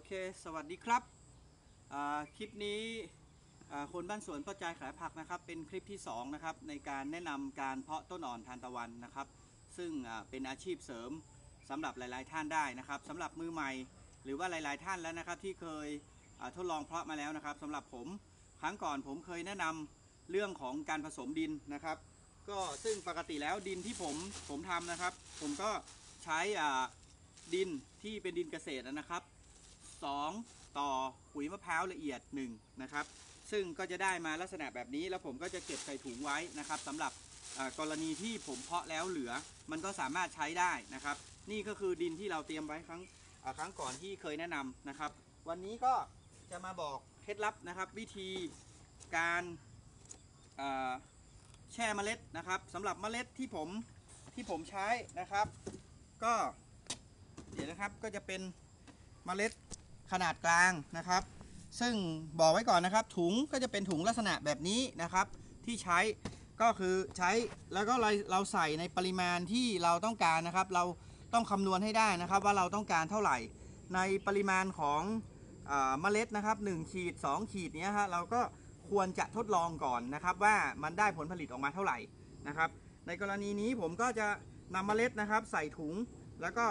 อเค สวัสดีครับ คลิปนี้คนบ้านสวนป้าใจขายผักนะครับ เป็นคลิปที่2นะครับในการแนะนำการเพาะต้นอ่อนทานตะวันนะครับ ซึ่งเป็นอาชีพเสริมสำหรับหลาย ๆ ท่านได้นะครับสำหรับมือใหม่ หรือว่าหลาย ๆ ท่านแล้วนะครับ ที่เคยทดลองเพาะมาแล้วนะครับสำหรับผมครั้งก่อนผมเคยแนะนำเรื่องของการผสมดินนะครับ ก็ซึ่งปกติแล้วดินที่ผมผมทำนะครับ ผมก็ใช้ดินที่เป็นดินเกษตรนะครับ 2 ต่อปุ๋ยมะพร้าวละเอียด1นะครับซึ่งก็จะได้มาลักษณะแบบนี้ แล้วผมก็จะเก็บใส่ถุงไว้นะครับสำหรับกรณีที่ผมเพาะแล้วเหลือ มันก็สามารถใช้ได้นะครับ นี่ก็คือดินที่เราเตรียมไว้ครั้งครั้งก่อนที่เคยแนะนำนะครับ วันนี้ก็จะมาบอกเคล็ดลับนะครับ วิธีการแช่เมล็ดนะครับสำหรับเมล็ดที่ผมที่ผมใช้นะครับ ก็เดี๋ยวนะครับก็จะเป็นเมล็ด ขนาดกลางนะครับ ซึ่งบอกไว้ก่อนนะครับ ถุงก็จะเป็นถุงลักษณะแบบนี้นะครับ ที่ใช้ก็คือใช้แล้วก็เราเราใส่ในปริมาณที่เราต้องการนะครับ เราต้องคำนวณให้ได้นะครับ ว่าเราต้องการเท่าไหร่ ในปริมาณของเมล็ดนะครับ1ขีด2ขีดเนี้ยฮะเราก็ควรจะทดลองก่อนนะครับ ว่ามันได้ผลผลิตออกมาเท่าไหร่นะครับ ในกรณีนี้ผมก็จะนำเมล็ดนะครับ ใส่ถุงแล้วก็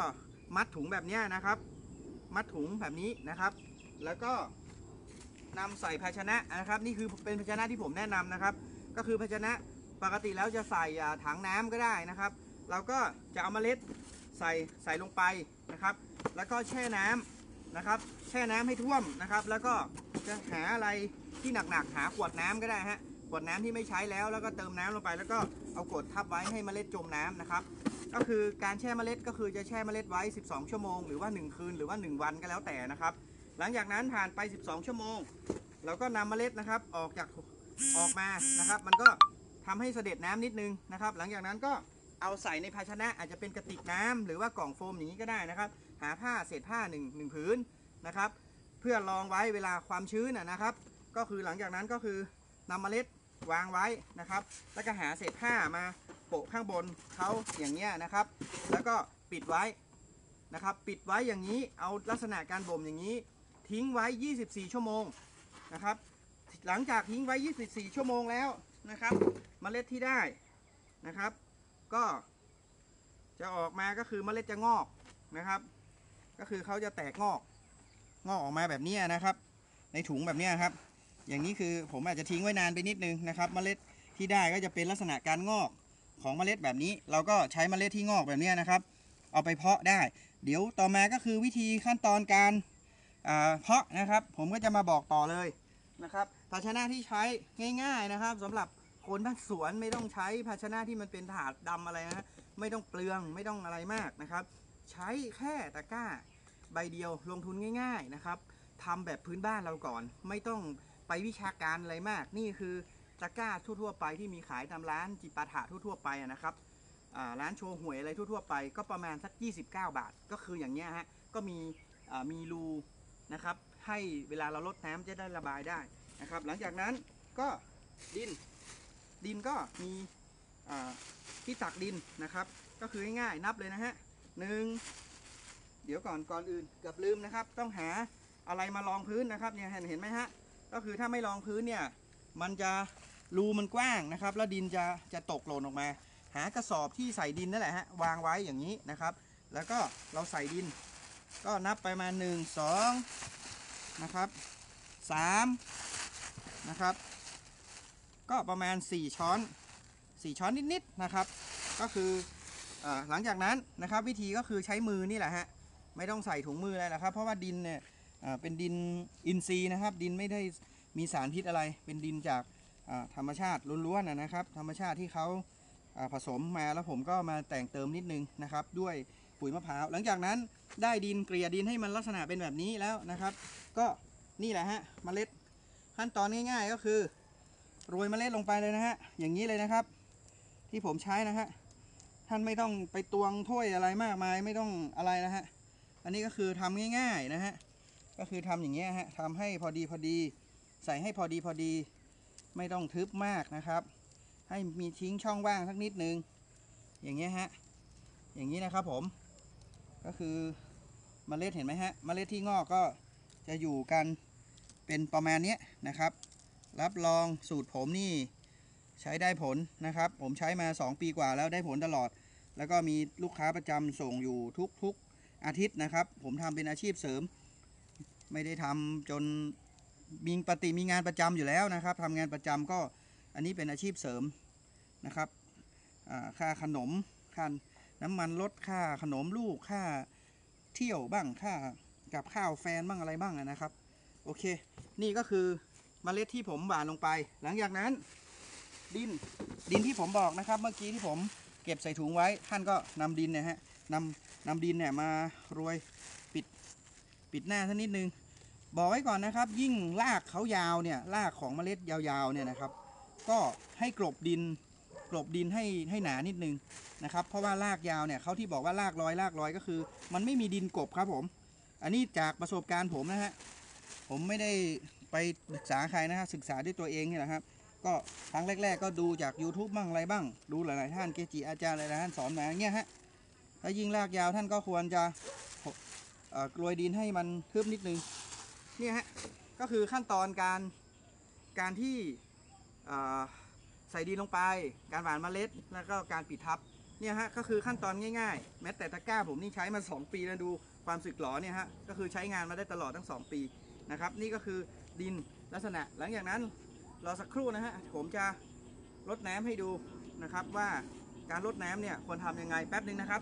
มัดถุงแบบนี้นะครับ มัดถุงแบบนี้นะครับ แล้วก็นำใส่ภาชนะนะครับ นี่คือเป็นภาชนะที่ผมแนะนำนะครับ ก็คือภาชนะปกติแล้วจะใส่ถังน้ำก็ได้นะครับ เราก็จะเอาเมล็ดใส่ใส่ลงไปนะครับ แล้วก็แช่น้ำนะครับ แช่น้ำให้ท่วมนะครับ แล้วก็จะหาอะไรที่หนักๆหาขวดน้ำก็ได้ฮะ ขวดน้ำที่ไม่ใช้แล้วแล้วก็เติมน้ำลงไป แล้วก็เอากดทับไว้ให้เมล็ดจมน้ำนะครับ ก็คือการแช่เมล็ดก็คือจะแช่เมล็ดไว้ 12 ชั่วโมงหรือว่า 1 คืนหรือว่า 1 วันก็แล้วแต่นะครับ หลังจากนั้นผ่านไป 12 ชั่วโมง เราก็นำเมล็ดนะครับออกจากออกมานะครับ มันก็ทำให้เสด็จน้ำนิดนึงนะครับ หลังจากนั้นก็เอาใส่ในภาชนะอาจจะเป็นกระติกน้ำหรือว่ากล่องโฟมอย่างนี้ก็ได้นะครับ หาผ้าเศษผ้า1งผืนนะครับ เพื่อรองไว้เวลาความชื้นนะนะครับ ก็คือหลังจากนั้นก็คือนำเมล็ด วางไว้นะครับ แล้วก็หาเศษผ้ามาโปะข้างบนเขาอย่างเงี้ยนะครับ แล้วก็ปิดไว้นะครับ ปิดไว้อย่างนี้เอาลักษณะการบ่มอย่างนี้ ทิ้งไว้ 24 ชั่วโมงนะครับ หลังจากทิ้งไว้ 24 ชั่วโมงแล้วนะครับเมล็ดที่ได้นะครับ ก็จะออกมาก็คือเมล็ดจะงอกนะครับ ก็คือเขาจะแตกงอก งอกออกมาแบบนี้นะครับ ในถุงแบบนี้ครับ อย่างนี้คือผมอาจจะทิ้งไว้นานไปนิดนึงนะครับเมล็ดที่ได้ก็จะเป็นลักษณะการงอกของเมล็ดแบบนี้ เราก็ใช้เมล็ดที่งอกแบบนี้นะครับ เอาไปเพาะได้ เดี๋ยวต่อมาก็คือวิธีขั้นตอนการเพาะนะครับ ผมก็จะมาบอกต่อเลยนะครับ ภาชนะที่ใช้ง่าย ๆนะครับสำหรับคนบ้านสวนไม่ต้องใช้ภาชนะที่มันเป็นถาดดำอะไรนะไม่ต้องเปลืองไม่ต้องอะไรมากนะครับ ใช้แค่ตะกร้าใบเดียวลงทุนง่าย ๆนะครับทำแบบพื้นบ้านเราก่อน ไม่ต้อง ไปวิชาการอะไรมาก นี่คือตะกร้าทั่วๆไปที่มีขายตามร้านจิปาถะทั่วๆไปนะครับร้านโชว์หวยอะไรทั่วๆไปก็ประมาณสัก 29 บาท ก็คืออย่างเงี้ยฮะก็มีมีรูนะครับ ให้เวลาเราลดน้ำจะได้ระบายได้นะครับ หลังจากนั้นก็ดินดินก็มีที่ตักดินนะครับ ก็คือง่ายๆนับเลยนะฮะหนึ่งเดี๋ยวก่อนก่อนอื่นเกือบลืมนะครับ ต้องหาอะไรมารองพื้นนะครับเนี่ยเห็นไหมฮะ ก็คือถ้าไม่รองพื้นเนี่ย มันจะรูมันกว้างนะครับ แล้วดินจะจะตกหล่นออกมา หากระสอบที่ใส่ดินนั่นแหละฮะวางไว้อย่างนี้นะครับ แล้วก็เราใส่ดิน ก็นับไปมา 1 2นะครับ3นะครับ ก็ประมาณ 4 ช้อน 4 ช้อนนิดๆนะครับ ก็คืออหลังจากนั้นนะครับ วิธีก็คือใช้มือนี่แหละฮะไม่ต้องใส่ถุงมืออะไรหรอกครับ เพราะว่าดินเนี่ย เป็นดินอินทรีย์นะครับ ดินไม่ได้มีสารพิษอะไร เป็นดินจากธรรมชาติล้วนๆนะครับ ธรรมชาติที่เขาผสมมาแล้วผมก็มาแต่งเติมนิดนึงนะครับ ด้วยปุ๋ยมะพร้าวหลังจากนั้นได้ดินเกลี่ยดินให้มันลักษณะเป็นแบบนี้แล้วนะครับ ก็นี่แหละฮะเมล็ดขั้นตอนง่ายๆก็คือโรยเมล็ดลงไปเลยนะฮะอย่างนี้เลยนะครับ ที่ผมใช้นะฮะท่านไม่ต้องไปตวงถ้วยอะไรมากมายไม่ต้องอะไรนะฮะอันนี้ก็คือทำง่ายๆนะฮะ ก็คือทำอย่างเงี้ยฮะทำให้พอดีพอดี ใส่ให้พอดีพอดี ไม่ต้องทึบมากนะครับ ให้มีทิ้งช่องว่างสักนิดนึง อย่างเงี้ยฮะ อย่างนี้นะครับผม ก็คือเมล็ดเห็นไหมฮะเมล็ดที่งอกก็จะอยู่กันเป็นประมาณเนี้ยนะครับ รับรองสูตรผมนี่ใช้ได้ผลนะครับ ผมใช้มา 2 ปีกว่าแล้วได้ผลตลอด แล้วก็มีลูกค้าประจำส่งอยู่ทุกๆอาทิตย์นะครับ ผมทำเป็นอาชีพเสริม ไม่ได้ทำจนมีปฏิมีงานประจำอยู่แล้วนะครับทำงานประจำก็อันนี้เป็นอาชีพเสริมนะครับค่าขนมค่าน้ำมันลดค่าขนมลูกค่าเที่ยวบ้างค่ากับข้าวแฟนบ้างอะไรบ้างนะครับ โอเค นี่ก็คือเมล็ดที่ผมหว่านลงไป หลังจากนั้น ดินดินที่ผมบอกนะครับ เมื่อกี้ที่ผมเก็บใส่ถุงไว้ ท่านก็นำดินนี่ยฮะนำนำดินเนี่ยมาโรยปิด ปิดหน้าท่านิดนึง บอกไว้ก่อนนะครับ ยิ่งรากเขายาวเนี่ยรากของเมล็ดยาวๆเนี่ยนะครับ ก็ให้กลบดินกลบดินให้ให้หนานิดนึงนะครับ เพราะว่ารากยาวเนี่ยเขาที่บอกว่ารากลอยรากลอยก็คือ มันไม่มีดินกลบครับผม อันนี้จากประสบการณ์ผมนะฮะผมไม่ได้ไปศึกษาใครนะฮะศึกษาด้วยตัวเองนี่แหละครับ ก็ครั้งแรก ๆ ก็ดูจาก YouTube บ้างอะไรบ้าง ดูหลายๆท่านเกจิอาจารย์หลายๆท่านสอนมาอย่างเงี้ยฮะถ้ายิ่งรากยาวท่านก็ควรจะ กลวยดินให้มันทึบนิดนึงเนี่ยฮะก็คือขั้นตอนการการที่เอ่อใส่ดินลงไป การหว่านเมล็ด แล้วก็การปิดทับเนี่ยฮะก็คือขั้นตอนง่ายๆ แม้แต่ตะกร้าผมนี่ใช้มา 2 ปีแล้วดูความสึกหรอเนี่ยฮะก็คือใช้งานมาได้ตลอดทั้ง 2 ปีนะครับนี่ก็คือดินลักษณะหลังจากนั้นรอสักครู่นะฮะผมจะลดน้ำให้ดูนะครับว่าการลดน้ำเนี่ยควรทำยังไงแป๊บนึงนะครับ